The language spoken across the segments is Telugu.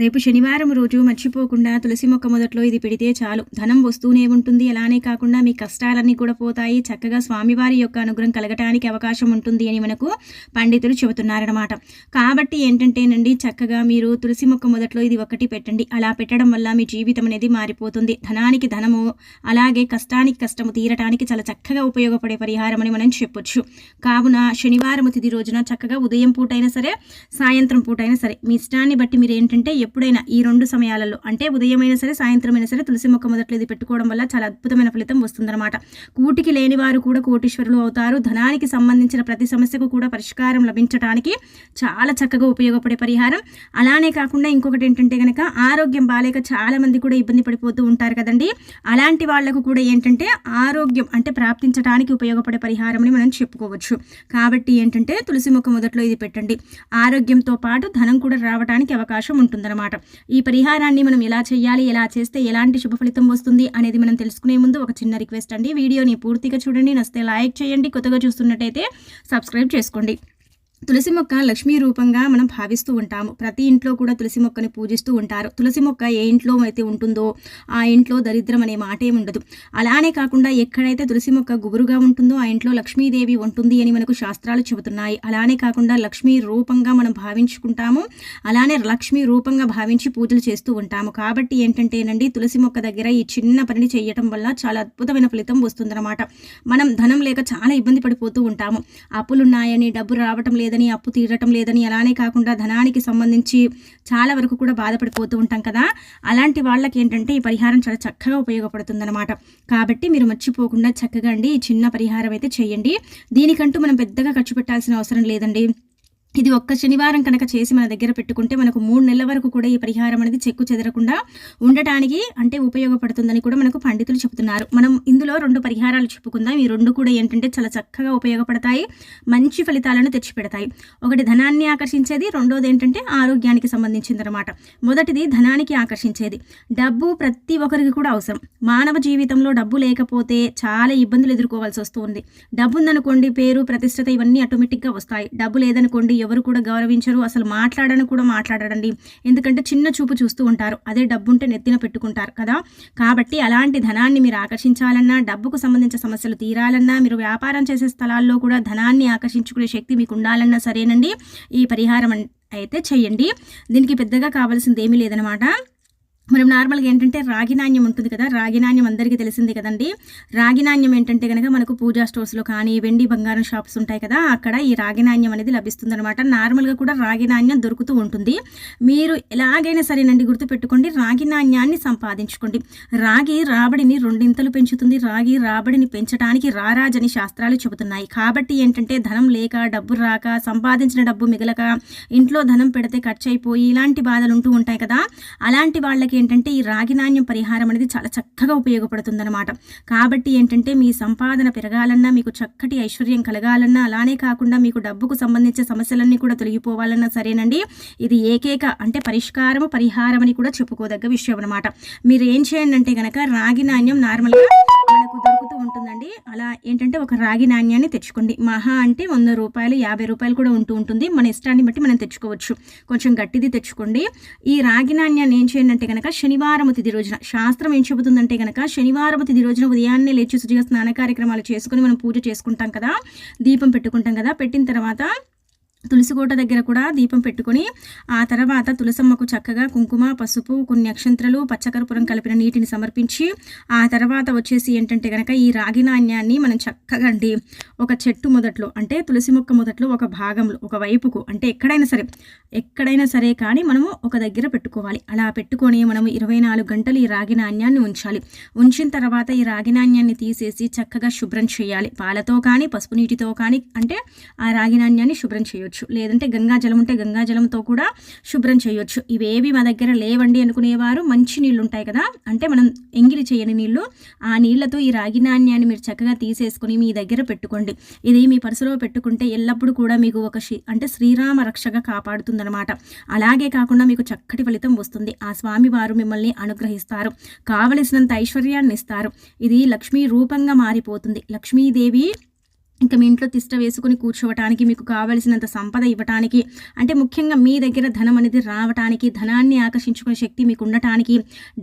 రేపు శనివారం రోజు మర్చిపోకుండా తులసి మొక్క మొదట్లో ఇది పెడితే చాలు. ధనం వస్తూనే ఉంటుంది. అలానే కాకుండా మీ కష్టాలన్నీ కూడా పోతాయి. చక్కగా స్వామివారి యొక్క అనుగ్రహం కలగటానికి అవకాశం ఉంటుంది అని మనకు పండితులు చెబుతున్నారనమాట కాబట్టి ఏంటంటేనండి చక్కగా మీరు తులసి మొక్క మొదట్లో ఇది ఒకటి పెట్టండి. అలా పెట్టడం వల్ల మీ జీవితం అనేది మారిపోతుంది. ధనానికి ధనము అలాగే కష్టానికి కష్టము తీరటానికి చాలా చక్కగా ఉపయోగపడే పరిహారం అని మనం చెప్పొచ్చు. కావున శనివారం తిది రోజున చక్కగా ఉదయం పూటైనా సరే సాయంత్రం పూటైనా సరే మీ ఇష్టాన్ని బట్టి మీరు ఏంటంటే ఎప్పుడైనా ఈ రెండు సమయాలలో అంటే ఉదయమైనా సరే సాయంత్రం అయినా సరే తులసి మొక్క మొదట్లో ఇది పెట్టుకోవడం వల్ల చాలా అద్భుతమైన ఫలితం వస్తుందన్నమాట. కూటికి లేని వారు కూడా కోటీశ్వరులు అవుతారు. ధనానికి సంబంధించిన ప్రతి సమస్యకు కూడా పరిష్కారం లభించడానికి చాలా చక్కగా ఉపయోగపడే పరిహారం. అలానే కాకుండా ఇంకొకటి ఏంటంటే కనుక ఆరోగ్యం బాగాలేక చాలా మంది కూడా ఇబ్బంది పడిపోతూ ఉంటారు కదండి. అలాంటి వాళ్ళకు కూడా ఏంటంటే ఆరోగ్యం అంటే ప్రాప్తించడానికి ఉపయోగపడే పరిహారం అని మనం చెప్పుకోవచ్చు. కాబట్టి ఏంటంటే తులసి మొక్క మొదట్లో ఇది పెట్టండి. ఆరోగ్యంతో పాటు ధనం కూడా రావడానికి అవకాశం ఉంటుందన్నమాట. ఈ పరిహారాన్ని మనం ఎలా చేయాలి ఎలా చేస్తే ఎలాంటి శుభ ఫలితం వస్తుంది అనేది మనం తెలుసుకునే ముందు ఒక చిన్న రిక్వెస్ట్ అండి. వీడియోని పూర్తిగా చూడండి నస్తే లైక్ చేయండి కొత్తగా చూస్తున్నట్టయితే సబ్స్క్రైబ్ చేసుకోండి. తులసి మొక్క లక్ష్మీ రూపంగా మనం భావిస్తూ ఉంటాము. ప్రతి ఇంట్లో కూడా తులసి మొక్కని పూజిస్తూ ఉంటారు. తులసి మొక్క ఏ ఇంట్లో అయితే ఉంటుందో ఆ ఇంట్లో దరిద్రం అనే మాటే ఉండదు. అలానే కాకుండా ఎక్కడైతే తులసి మొక్క గుబురుగా ఉంటుందో ఆ ఇంట్లో లక్ష్మీదేవి ఉంటుంది అని మనకు శాస్త్రాలు చెబుతున్నాయి. అలానే కాకుండా లక్ష్మీ రూపంగా మనం భావించుకుంటాము. అలానే లక్ష్మీ రూపంగా భావించి పూజలు చేస్తూ ఉంటాము. కాబట్టి ఏంటంటేనండి తులసి మొక్క దగ్గర ఈ చిన్న పనిని చేయటం వల్ల చాలా అద్భుతమైన ఫలితం వస్తుందన్నమాట. మనం ధనం లేక చాలా ఇబ్బంది పడిపోతూ ఉంటాము. అప్పులున్నాయని డబ్బు రావటం లేదు. లేదని అప్పు తీరటం లేదని అలానే కాకుండా ధనానికి సంబంధించి చాలా వరకు కూడా బాధపడిపోతూ ఉంటాం కదా. అలాంటి వాళ్ళకి ఏంటంటే ఈ పరిహారం చాలా చక్కగా ఉపయోగపడుతుందన్నమాట. కాబట్టి మీరు మర్చిపోకుండా చక్కగా అండి ఈ చిన్న పరిహారం అయితే చేయండి. దీనికంటూ మనం పెద్దగా ఖర్చు పెట్టాల్సిన అవసరం లేదండి. ఇది ఒక్క శనివారం కనుక చేసి మన దగ్గర పెట్టుకుంటే మనకు మూడు నెలల వరకు కూడా ఈ పరిహారం అనేది చెక్కు చెదరకుండా ఉండటానికి అంటే ఉపయోగపడుతుందని కూడా మనకు పండితులు చెబుతున్నారు. మనం ఇందులో రెండు పరిహారాలు చెప్పుకుందాం. ఈ రెండు కూడా ఏంటంటే చాలా చక్కగా ఉపయోగపడతాయి. మంచి ఫలితాలను తెచ్చిపెడతాయి. ఒకటి ధనాన్ని ఆకర్షించేది రెండోది ఏంటంటే ఆరోగ్యానికి సంబంధించింది అనమాట మొదటిది ధనానికి ఆకర్షించేది. డబ్బు ప్రతి ఒక్కరికి కూడా అవసరం. మానవ జీవితంలో డబ్బు లేకపోతే చాలా ఇబ్బందులు ఎదుర్కోవాల్సి వస్తుంది డబ్బు ఉందనుకోండి పేరు ప్రతిష్టత ఇవన్నీ ఆటోమేటిక్గా వస్తాయి. డబ్బు లేదనుకోండి ఎవరు కూడా గౌరవించరు. అసలు మాట్లాడని కూడా మాట్లాడడండి. ఎందుకంటే చిన్న చూపు చూస్తూ ఉంటారు. అదే డబ్బు ఉంటే నెత్తిన పెట్టుకుంటారు కదా. కాబట్టి అలాంటి ధనాన్ని మీరు ఆకర్షించాలన్నా డబ్బుకు సంబంధించిన సమస్యలు తీరాలన్నా మీరు వ్యాపారం చేసే స్థలాల్లో కూడా ధనాన్ని ఆకర్షించుకునే శక్తి మీకు ఉండాలన్నా సరేనండి. ఈ పరిహారం అయితే చేయండి. దీనికి పెద్దగా కావాల్సింది ఏమీ లేదనమాట మనం నార్మల్గా ఏంటంటే రాగి నాణ్యం ఉంటుంది కదా రాగి నాణ్యం అందరికీ తెలిసింది కదండి. రాగి నాణ్యం ఏంటంటే కనుక మనకు పూజా స్టోర్స్లో కానీ వెండి బంగారం షాప్స్ ఉంటాయి కదా అక్కడ ఈ రాగి నాణ్యం అనేది లభిస్తుంది అనమాట నార్మల్గా కూడా రాగి నాణ్యం దొరుకుతూ ఉంటుంది. మీరు ఎలాగైనా సరేనండి గుర్తుపెట్టుకోండి రాగి నాణ్యాన్ని సంపాదించుకోండి. రాగి రాబడిని రెండింతలు పెంచుతుంది. రాగి రాబడిని పెంచడానికి రారాజని శాస్త్రాలు చెబుతున్నాయి. కాబట్టి ఏంటంటే ధనం లేక డబ్బు రాక సంపాదించిన డబ్బు మిగలక ఇంట్లో ధనం పెడితే ఖర్చు అయిపోయి ఇలాంటి బాధలు ఉంటూ ఉంటాయి కదా. అలాంటి వాళ్ళకి ఏంటంటే ఈ రాగి నాణ్యం పరిహారం అనేది చాలా చక్కగా ఉపయోగపడుతుందన్నమాట. కాబట్టి ఏంటంటే మీ సంపాదన పెరగాలన్నా మీకు చక్కటి ఐశ్వర్యం కలగాలన్నా అలానే కాకుండా మీకు డబ్బుకు సంబంధించిన సమస్యలన్నీ కూడా తొలగిపోవాలన్నా సరేనండి. ఇది ఏకేక అంటే పరిష్కారము పరిహారం అని కూడా చెప్పుకోదగ్గ విషయం అనమాట మీరు ఏం చేయండి అంటే కనుక రాగి నాణ్యం నార్మల్గా మనకు దొరుకుతూ ఉంటుందండి. అలా ఏంటంటే ఒక రాగి నాణ్యాన్ని తెచ్చుకోండి. మహా అంటే వంద రూపాయలు యాభై రూపాయలు కూడా ఉంటూ ఉంటుంది. మన ఇష్టాన్ని బట్టి మనం తెచ్చుకోవచ్చు. కొంచెం గట్టిది తెచ్చుకోండి. ఈ రాగి నాణ్యాన్ని ఏం చేయండి అంటే కనుక శనివారం తిది రోజున శాస్త్రం ఏం చెబుతుందంటే కనుక శనివారం తిది రోజున ఉదయాన్నే లేచి శుచిగా స్నాన కార్యక్రమాలు చేసుకుని మనం పూజ చేసుకుంటాం కదా దీపం పెట్టుకుంటాం కదా పెట్టిన తర్వాత తులసికోట దగ్గర కూడా దీపం పెట్టుకొని ఆ తర్వాత తులసమ్మకు చక్కగా కుంకుమ పసుపు కొన్ని అక్షంత్రలు పచ్చకర్పూరం కలిపిన నీటిని సమర్పించి ఆ తర్వాత వచ్చేసి ఏంటంటే కనుక ఈ రాగి నాణ్యాన్ని మనం చక్కగా అండి ఒక చెట్టు మొదట్లో అంటే తులసి మొక్క మొదట్లో ఒక భాగంలో ఒక వైపుకు అంటే ఎక్కడైనా సరే ఎక్కడైనా సరే కానీ మనము ఒక దగ్గర పెట్టుకోవాలి. అలా పెట్టుకొని మనము ఇరవై నాలుగు గంటలు ఈ రాగి నాణ్యాన్ని ఉంచాలి. ఉంచిన తర్వాత ఈ రాగి నాణ్యాన్ని తీసేసి చక్కగా శుభ్రం చేయాలి. పాలతో కానీ పసుపు నీటితో కానీ అంటే ఆ రాగి నాణ్యాన్ని శుభ్రం చేయాలి చేయొచ్చు. లేదంటే గంగాజలం ఉంటే గంగాజలంతో కూడా శుభ్రం చేయొచ్చు. ఇవేవి మా దగ్గర లేవండి అనుకునేవారు. మంచి నీళ్ళు ఉంటాయి కదా. అంటే మనం ఎంగిలి చేయని నీళ్ళు. ఆ నీళ్ళతో ఈ రాగి నాణ్యాన్ని మీరు చక్కగా తీసేసుకొని మీ దగ్గర పెట్టుకోండి. ఇది మీ పర్సులో పెట్టుకుంటే ఎల్లప్పుడూ కూడా మీకు ఒక అంటే శ్రీరామ రక్షగా కాపాడుతుందనమాట అలాగే కాకుండా మీకు చక్కటి ఫలితం వస్తుంది. ఆ స్వామి వారు మిమ్మల్ని అనుగ్రహిస్తారు. కావలసినంత ఐశ్వర్యాన్ని ఇస్తారు ఇది లక్ష్మీ రూపంగా మారిపోతుంది. లక్ష్మీదేవి ఇంకా మీ ఇంట్లో తిష్ట వేసుకుని కూర్చోవటానికి మీకు కావలసినంత సంపద ఇవ్వటానికి అంటే ముఖ్యంగా మీ దగ్గర ధనం అనేది రావటానికి ధనాన్ని ఆకర్షించుకునే శక్తి మీకు ఉండటానికి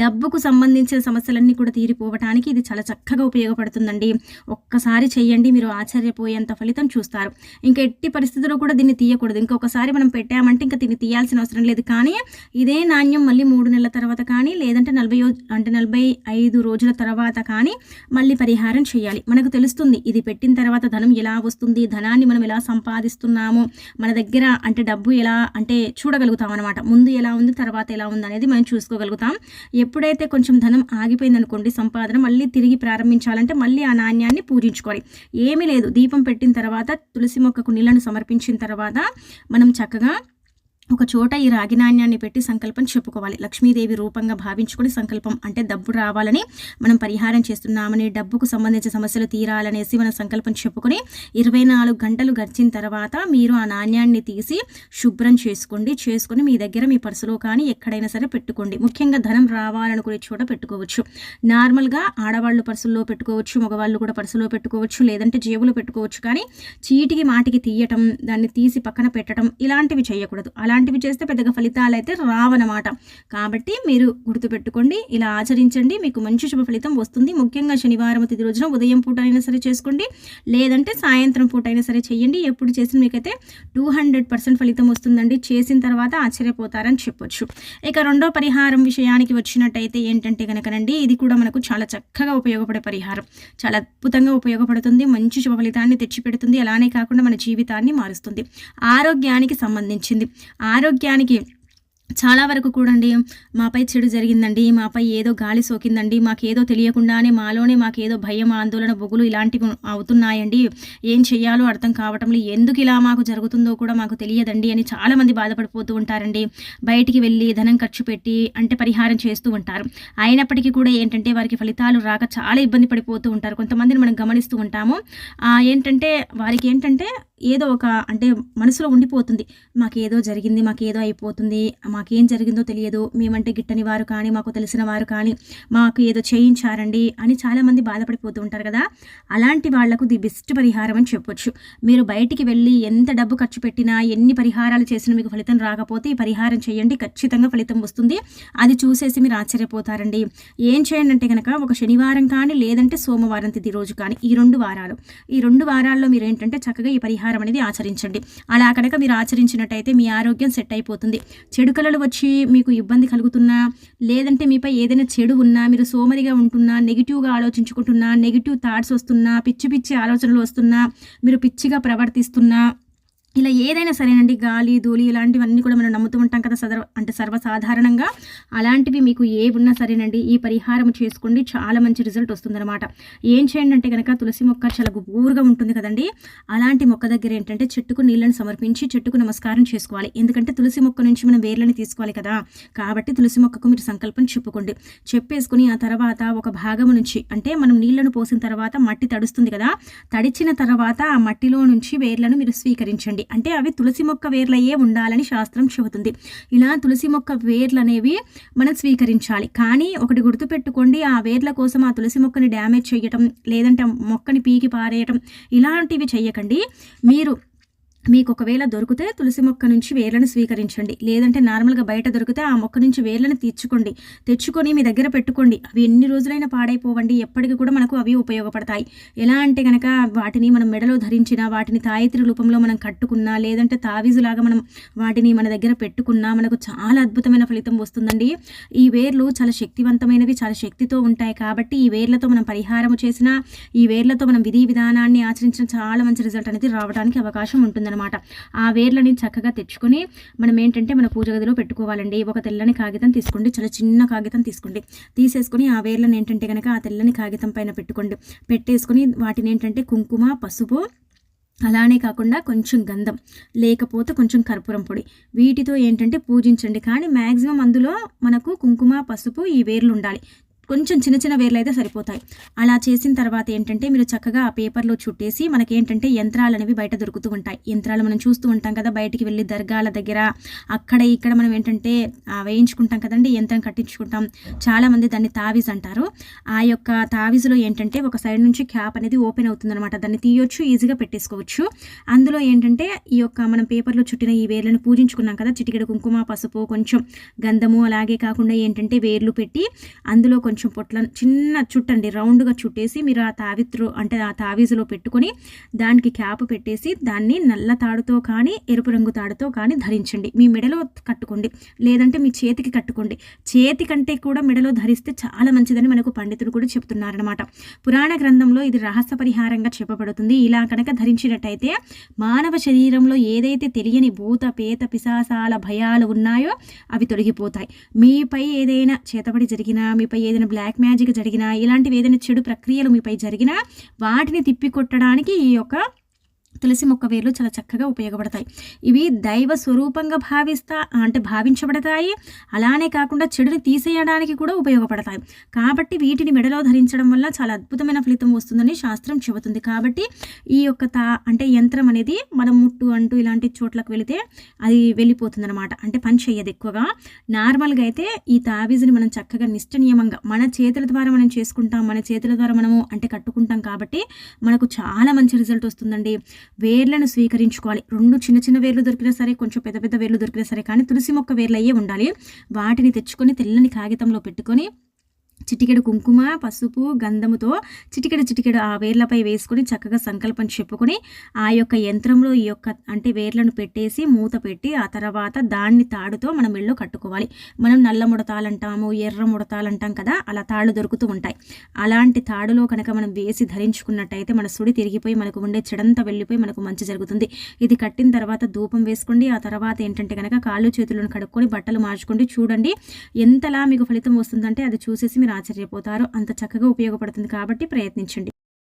డబ్బుకు సంబంధించిన సమస్యలన్నీ కూడా తీరిపోవటానికి ఇది చాలా చక్కగా ఉపయోగపడుతుందండి. ఒక్కసారి చేయండి మీరు ఆశ్చర్యపోయేంత ఫలితం చూస్తారు. ఇంకా ఎట్టి పరిస్థితుల్లో కూడా దీన్ని తీయకూడదు. ఇంకొకసారి మనం పెట్టామంటే ఇంకా దీన్ని తీయాల్సిన అవసరం లేదు. కానీ ఇదే నాణ్యం మళ్ళీ మూడు నెలల తర్వాత కానీ లేదంటే నలభై అంటే నలభై ఐదు రోజుల తర్వాత కానీ మళ్ళీ పరిహారం చేయాలి. మనకు తెలుస్తుంది ఇది పెట్టిన తర్వాత ధనం ఎలా వస్తుంది? ధనాన్ని మనం ఎలా సంపాదిస్తున్నాము? మన దగ్గర అంటే డబ్బు ఎలా అంటే చూడగలుగుతాం అనమాట ముందు ఎలా ఉంది? తర్వాత ఎలా ఉంది అనేది మనం చూసుకోగలుగుతాం. ఎప్పుడైతే కొంచెం ధనం ఆగిపోయింది అనుకోండి సంపాదన మళ్ళీ తిరిగి ప్రారంభించాలంటే మళ్ళీ ఆ నాణ్యాన్ని పూజించుకోవాలి. ఏమీ లేదు. దీపం పెట్టిన తర్వాత తులసి మొక్కకు నీళ్ళను సమర్పించిన తర్వాత మనం చక్కగా ఒక చోట ఈ రాగి నాణ్యాన్ని పెట్టి సంకల్పం చెప్పుకోవాలి. లక్ష్మీదేవి రూపంగా భావించుకుని సంకల్పం అంటే డబ్బు రావాలని మనం పరిహారం చేస్తున్నామని డబ్బుకు సంబంధించిన సమస్యలు తీరాలనేసి మనం సంకల్పం చెప్పుకొని ఇరవై నాలుగు గంటలు గడిచిన తర్వాత మీరు ఆ నాణ్యాన్ని తీసి శుభ్రం చేసుకోండి. చేసుకుని మీ దగ్గర మీ పర్సులో కానీ ఎక్కడైనా సరే పెట్టుకోండి. ముఖ్యంగా ధనం రావాలనుకునే చోట పెట్టుకోవచ్చు. నార్మల్గా ఆడవాళ్ళు పర్సుల్లో పెట్టుకోవచ్చు మగవాళ్ళు కూడా పర్సులో పెట్టుకోవచ్చు లేదంటే జేబులో పెట్టుకోవచ్చు. కానీ చీటికి మాటికి తీయటం దాన్ని తీసి పక్కన పెట్టడం ఇలాంటివి చేయకూడదు. అలా ఇలాంటివి చేస్తే పెద్దగా ఫలితాలు అయితే రావనమాట కాబట్టి మీరు గుర్తుపెట్టుకోండి ఇలా ఆచరించండి. మీకు మంచి శుభ ఫలితం వస్తుంది. ముఖ్యంగా శనివారం తిది రోజున ఉదయం పూట అయినా సరే చేసుకోండి. లేదంటే సాయంత్రం పూట అయినా సరే చేయండి. ఎప్పుడు చేసిన మీకైతే టూ హండ్రెడ్ పర్సెంట్ ఫలితం వస్తుందండి. చేసిన తర్వాత ఆశ్చర్యపోతారని చెప్పొచ్చు. ఇక రెండో పరిహారం విషయానికి వచ్చినట్టయితే ఏంటంటే కనుకనండి ఇది కూడా మనకు చాలా చక్కగా ఉపయోగపడే పరిహారం. చాలా అద్భుతంగా ఉపయోగపడుతుంది. మంచి శుభ ఫలితాన్ని తెచ్చిపెడుతుంది. అలానే కాకుండా మన జీవితాన్ని మారుస్తుంది. ఆరోగ్యానికి సంబంధించింది. ఆరోగ్యానికి చాలా వరకు కూడండి మాపై చెడు జరిగిందండి మాపై ఏదో గాలి సోకిందండి మాకేదో తెలియకుండానే మాలోనే మాకేదో భయం ఆందోళన బొగులు ఇలాంటివి అవుతున్నాయండి. ఏం చెయ్యాలో అర్థం కావటం ఎందుకు ఇలా మాకు జరుగుతుందో కూడా మాకు తెలియదండి అని చాలామంది బాధపడిపోతూ ఉంటారండి. బయటికి వెళ్ళి ధనం ఖర్చు పెట్టి అంటే పరిహారం చేస్తూ ఉంటారు. అయినప్పటికీ కూడా ఏంటంటే వారికి ఫలితాలు రాక చాలా ఇబ్బంది పడిపోతూ ఉంటారు. కొంతమందిని మనం గమనిస్తూ ఉంటాము. ఏంటంటే వారికి ఏంటంటే ఏదో ఒక అంటే మనసులో ఉండిపోతుంది. మాకేదో జరిగింది మాకేదో అయిపోతుంది మాకేం జరిగిందో తెలియదు. మేమంటే గిట్టని వారు కానీ మాకు తెలిసిన వారు కానీ మాకు ఏదో చేయించారండి అని చాలామంది బాధపడిపోతూ ఉంటారు కదా. అలాంటి వాళ్ళకు ది బెస్ట్ పరిహారం అని చెప్పొచ్చు. మీరు బయటికి వెళ్ళి ఎంత డబ్బు ఖర్చు పెట్టినా ఎన్ని పరిహారాలు చేసినా మీకు ఫలితం రాకపోతే ఈ పరిహారం చేయండి. ఖచ్చితంగా ఫలితం వస్తుంది. అది చూసేసి మీరు ఆశ్చర్యపోతారండి. ఏం చేయండి అంటే కనుక ఒక శనివారం కానీ లేదంటే సోమవారం తిది రోజు కానీ ఈ రెండు వారాలు. ఈ రెండు వారాల్లో మీరు ఏంటంటే చక్కగా ఈ పరిహారం అనేది ఆచరించండి. అలా కనుక మీరు ఆచరించినట్టయితే మీ ఆరోగ్యం సెట్ అయిపోతుంది. చెడు కళలు వచ్చి మీకు ఇబ్బంది కలుగుతున్నా లేదంటే మీపై ఏదైనా చెడు ఉన్నా మీరు సోమరిగా ఉంటున్నా నెగిటివ్గా ఆలోచించుకుంటున్నా నెగిటివ్ థాట్స్ వస్తున్నా పిచ్చి పిచ్చి ఆలోచనలు వస్తున్నా మీరు పిచ్చిగా ప్రవర్తిస్తున్నా ఇలా ఏదైనా సరేనండి గాలి ధూళి ఇలాంటివన్నీ కూడా మనం నమ్ముతూ ఉంటాం కదా సదర్ అంటే సర్వసాధారణంగా. అలాంటివి మీకు ఏ ఉన్నా సరేనండి ఈ పరిహారం చేసుకోండి చాలా మంచి రిజల్ట్ వస్తుందన్నమాట. ఏం చేయండి అంటే కనుక తులసి మొక్క చాలా గుబూరుగా ఉంటుంది కదండి. అలాంటి మొక్క దగ్గర ఏంటంటే చెట్టుకు నీళ్ళని సమర్పించి చెట్టుకు నమస్కారం చేసుకోవాలి. ఎందుకంటే తులసి మొక్క నుంచి మనం వేర్లని తీసుకోవాలి కదా. కాబట్టి తులసి మొక్కకు మీరు సంకల్పం చెప్పుకోండి. చెప్పేసుకుని ఆ తర్వాత ఒక భాగం నుంచి అంటే మనం నీళ్ళను పోసిన తర్వాత మట్టి తడుస్తుంది కదా. తడిచిన తర్వాత ఆ మట్టిలో నుంచి వేర్లను మీరు స్వీకరించండి. అంటే అవి తులసి మొక్క వేర్లయ్యే ఉండాలని శాస్త్రం చెబుతుంది. ఇలా తులసి మొక్క వేర్లు అనేవి మనం స్వీకరించాలి. కానీ ఒకటి గుర్తుపెట్టుకోండి ఆ వేర్ల కోసం ఆ తులసి మొక్కని డ్యామేజ్ చేయటం లేదంటే మొక్కని పీకి పారేయటం ఇలాంటివి చేయకండి. మీరు మీకు ఒకవేళ దొరికితే తులసి మొక్క నుంచి వేర్లను స్వీకరించండి. లేదంటే నార్మల్గా బయట దొరికితే ఆ మొక్క నుంచి వేర్లను తీర్చుకోండి. తెచ్చుకొని మీ దగ్గర పెట్టుకోండి. అవి ఎన్ని రోజులైనా పాడైపోవండి. ఎప్పటికీ కూడా మనకు అవి ఉపయోగపడతాయి. ఎలా అంటే కనుక వాటిని మనం మెడలో ధరించిన వాటిని తాయిత్రి రూపంలో మనం కట్టుకున్నా లేదంటే తావీజులాగా మనం వాటిని మన దగ్గర పెట్టుకున్నా మనకు చాలా అద్భుతమైన ఫలితం వస్తుందండి. ఈ వేర్లు చాలా శక్తివంతమైనవి చాలా శక్తితో ఉంటాయి కాబట్టి ఈ వేర్లతో మనం పరిహారం చేసినా ఈ వేర్లతో మనం విధి విధానాన్ని ఆచరించిన చాలా మంచి రిజల్ట్ అనేది రావడానికి అవకాశం ఉంటుంది అనమాట ఆ వేర్లని చక్కగా తెచ్చుకొని మనం ఏంటంటే మన పూజ గదిలో పెట్టుకోవాలండి. ఒక తెల్లని కాగితం తీసుకోండి. చాలా చిన్న కాగితం తీసుకోండి. తీసేసుకొని ఆ వేర్లను ఏంటంటే కనుక ఆ తెల్లని కాగితం పైన పెట్టుకోండి. పెట్టేసుకొని వాటిని ఏంటంటే కుంకుమ పసుపు అలానే కాకుండా కొంచెం గంధం లేకపోతే కొంచెం కర్పూరం పొడి. వీటితో ఏంటంటే పూజించండి. కానీ మ్యాక్సిమం అందులో మనకు కుంకుమ పసుపు ఈ వేర్లు ఉండాలి. కొంచెం చిన్న చిన్న వేర్లు అయితే సరిపోతాయి. అలా చేసిన తర్వాత ఏంటంటే మీరు చక్కగా ఆ పేపర్లో చుట్టేసి మనకి ఏంటంటే యంత్రాలు అనేవి బయట దొరుకుతూ ఉంటాయి. యంత్రాలు మనం చూస్తూ ఉంటాం కదా బయటికి వెళ్ళి దర్గాల దగ్గర అక్కడ ఇక్కడ మనం ఏంటంటే వేయించుకుంటాం కదండి యంత్రం కట్టించుకుంటాం. చాలామంది దాన్ని తావీజ్ అంటారు. ఆ యొక్క తావీజులో ఏంటంటే ఒక సైడ్ నుంచి క్యాప్ అనేది ఓపెన్ అవుతుందన్నమాట. దాన్ని తీయొచ్చు ఈజీగా పెట్టేసుకోవచ్చు. అందులో ఏంటంటే ఈ యొక్క మనం పేపర్లో చుట్టిన ఈ వేర్లను పూజించుకున్నాం కదా చిటికెడు కుంకుమ పసుపు కొంచెం గంధము అలాగే కాకుండా ఏంటంటే వేర్లు పెట్టి అందులో కొంచెం కొంచెం పొట్ల చిన్న చుట్టండి రౌండ్గా చుట్టేసి మీరు ఆ తావిత్రు అంటే ఆ తావీజులో పెట్టుకొని దానికి క్యాప్ పెట్టేసి దాన్ని నల్ల తాడుతో కానీ ఎరుపు రంగు తాడుతో కానీ ధరించండి. మీ మెడలో కట్టుకోండి లేదంటే మీ చేతికి కట్టుకోండి. చేతి కంటే కూడా మెడలో ధరిస్తే చాలా మంచిదని మనకు పండితులు కూడా చెప్తున్నారనమాట పురాణ గ్రంథంలో ఇది రహస్య పరిహారంగా చెప్పబడుతుంది. ఇలా కనుక ధరించినట్టయితే మానవ శరీరంలో ఏదైతే తెలియని భూత పేత పిశాసాల భయాలు ఉన్నాయో అవి తొలగిపోతాయి. మీపై ఏదైనా చేతబడి జరిగినా మీపై ఏదైనా బ్లాక్ మ్యాజిక్ జరిగినా ఇలాంటివి ఏదైనా చెడు ప్రక్రియలు మీపై జరిగినా వాటిని తిప్పికొట్టడానికి ఈ యొక్క తులసి మొక్క వేర్లు చాలా చక్కగా ఉపయోగపడతాయి. ఇవి దైవ స్వరూపంగా భావిస్తా అంటే భావించబడతాయి. అలానే కాకుండా చెడుని తీసేయడానికి కూడా ఉపయోగపడతాయి. కాబట్టి వీటిని మెడలో ధరించడం వల్ల చాలా అద్భుతమైన ఫలితం వస్తుందని శాస్త్రం చెబుతుంది. కాబట్టి ఈ యొక్క తా అంటే యంత్రం అనేది మనం ముట్టు అంటూ ఇలాంటి చోట్లకు వెళితే అది వెళ్ళిపోతుంది అనమాట అంటే పని చేయదు ఎక్కువగా. నార్మల్గా అయితే ఈ తావీజుని మనం చక్కగా నిష్ట నియమంగా మన చేతుల ద్వారా మనం చేసుకుంటాం. మన చేతుల ద్వారా మనము అంటే కట్టుకుంటాం కాబట్టి మనకు చాలా మంచి రిజల్ట్ వస్తుందండి. వేర్లను స్వీకరించుకోవాలి. రెండు చిన్న చిన్న వేర్లు దొరికినా సరే కొంచెం పెద్ద పెద్ద వేర్లు దొరికినా సరే కానీ తులసి మొక్క వేర్లు అయ్యే ఉండాలి. వాటిని తెచ్చుకొని తెల్లని కాగితంలో పెట్టుకొని చిటికెడు కుంకుమ పసుపు గంధముతో చిటికెడు చిటికెడు ఆ వేర్లపై వేసుకొని చక్కగా సంకల్పం చెప్పుకొని ఆ యొక్క యంత్రంలో ఈ యొక్క అంటే వేర్లను పెట్టేసి మూత పెట్టి ఆ తర్వాత దాన్ని తాడుతో మనం మెళ్ళో కట్టుకోవాలి. మనం నల్ల ముడతాలు అంటాము ఎర్ర ముడతాలు అంటాం కదా అలా తాళ్ళు దొరుకుతూ ఉంటాయి. అలాంటి తాడులో కనుక మనం వేసి ధరించుకున్నట్టయితే మన సుడి తిరిగిపోయి మనకు ఉండే చెడంతా వెళ్ళిపోయి మనకు మంచి జరుగుతుంది. ఇది కట్టిన తర్వాత ధూపం వేసుకోండి. ఆ తర్వాత ఏంటంటే కనుక కాళ్ళు చేతులను కడుక్కొని బట్టలు మార్చుకోండి. చూడండి ఎంతలా మీకు ఫలితం వస్తుందంటే అది చూసేసి మీరు ఆశ్చర్యపోతారు అంత చక్కగా ఉపయోగపడుతుంది కాబట్టి ప్రయత్నించండి.